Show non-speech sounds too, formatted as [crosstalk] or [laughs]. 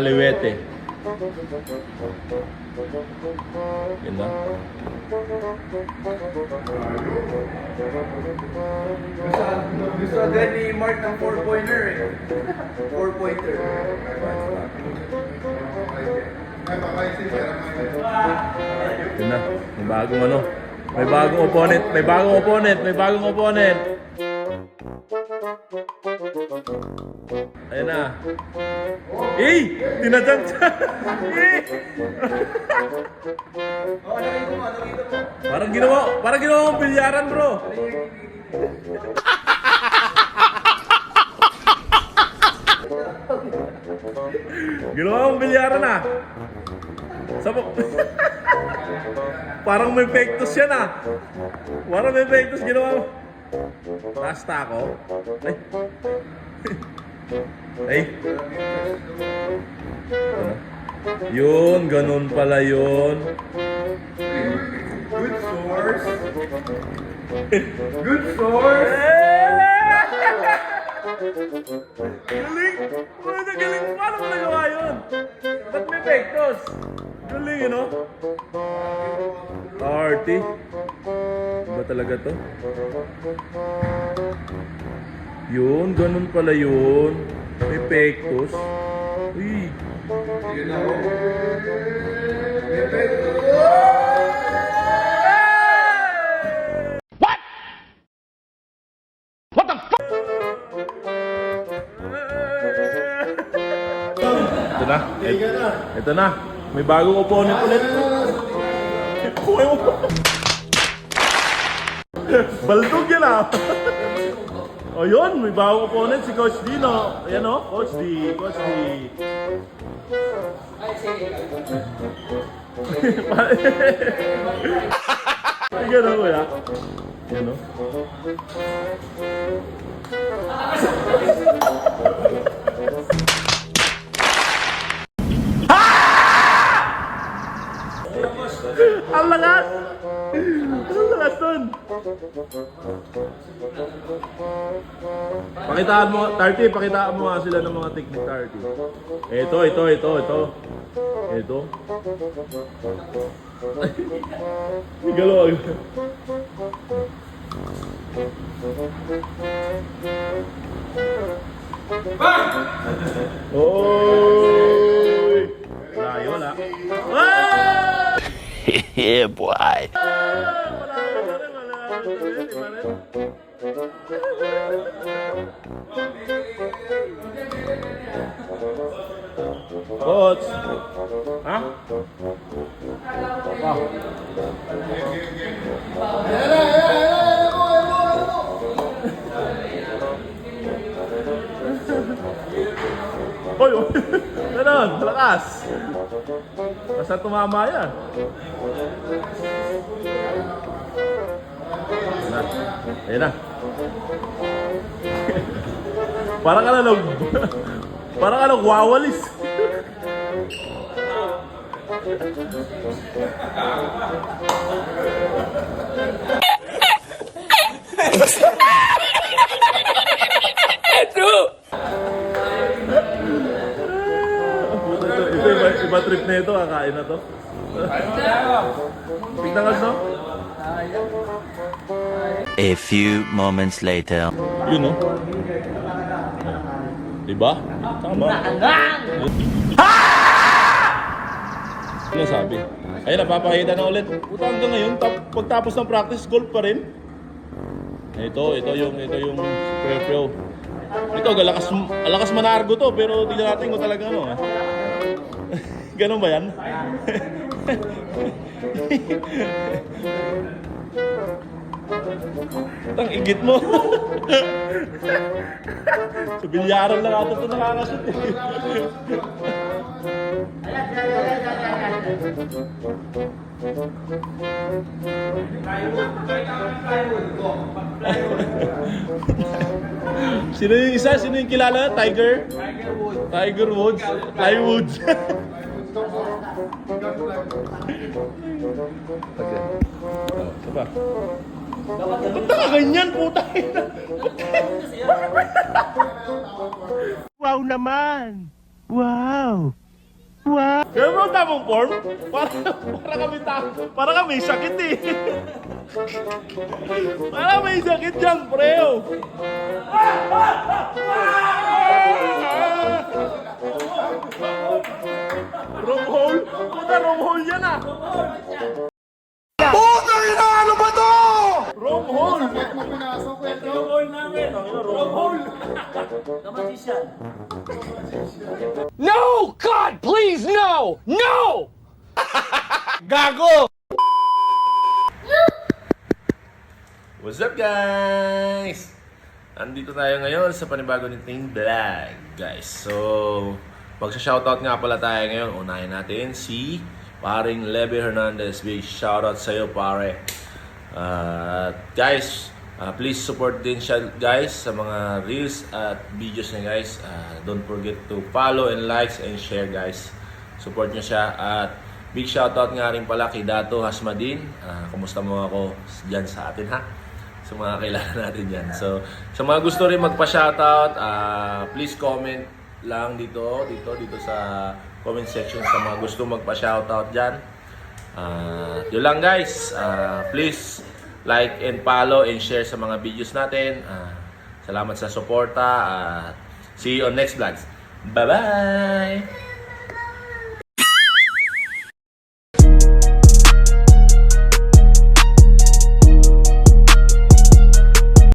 Aliwete. Yun na. Gusto, gusto agad ni Mark ng 4-pointer eh. 4-pointer. Yun na. May bagong ano. May bagong opponent. May bagong opponent. May bagong opponent. Ayan na. Eh! Tinadyan siya! Eh! Parang ginawa, parang ginawa mong bilyaran, bro. ginawa mong bilyaran ah. Sa Parang may pectus yan ah. Parang may pectus ginawa mo. Rasta ako. Ay. Ay. Yun, ganun pala yun. Good source. Good source. Galing! Ano na galing? Paano mo nagawa yun? Ba't may pectos? Galing, you know? Arty. Iba talaga to? Yun, ganun pala yun. May pectos. Uy. Ito na. Ito, ito na. May bagong opponent ulit. Kuha mo. Baldog yan ah. O yun, may bagong opponent si Coach Dino. Ayan o, Coach D. Coach D. Ay, gano'n [laughs] kuya. Yan o. Pakitaan mo, Tarty, pakitaan mo nga sila ng mga technique, Tarty. Ito, ito, ito, ito. Ito. [laughs] Ay, galaw. [laughs] Oy! Layo, wala. Ah! yeah, boy. Coach. Ha? Wow. Hoy. Ganon, malakas. Basta tumama yan. Ayan na. Ayan na. parang ka na nag... parang ka nagwawalis. ito iba, iba trip na ito, kakain na to. Tignan ka no? A few moments later. Yun no? Diba? Tama. Ano sabi? Ayun, napapakita na ulit. Puta hanggang ngayon, tap, pagtapos ng practice, golf pa rin. Ito, ito yung, ito yung Super Pro. Ito, galakas, alakas manargo to, pero tingnan natin kung talaga ano. ah. [laughs] Ganun ba yan? [laughs] Tang igit mo. Sa bilyaran lang ata ito nakakasot eh. Sino yung isa? Sino yung kilala? Tiger? Tiger Woods. Tiger Woods? Tiger. Ito ba? Ba't nakaganyan, puta? Wow naman! Wow! Kaya bro, tamang form. Para, kami ta para kami sakit eh. para may sakit dyan, preo. Puta, wrong hole yan ah. Putang ina! Ano ba to? Wrong hole. No! God, please, no! No! What's up guys? Andito tayo ngayon sa panibago niting vlog guys. So, magsa-shoutout nga pala tayo ngayon. Unahin natin si paring Leve Hernandez. Big shoutout sa iyo pare. At guys, ah, please support din siya guys sa mga reels at videos niya guys. Ah, don't forget to follow and likes and share guys. Support niyo siya at big shoutout nga rin pala kay Dato Hasmadin. Ah, kumusta mo ako dyan sa atin ha? sa mga kilala natin dyan. So, sa mga gusto rin magpa-shoutout, ah, please comment lang dito, dito, dito sa comment section sa mga gusto magpa-shoutout dyan. Ah, yun lang guys. Ah, please like and follow and share sa mga videos natin. Ah, salamat sa suporta. at see you on next vlogs. Bye-bye!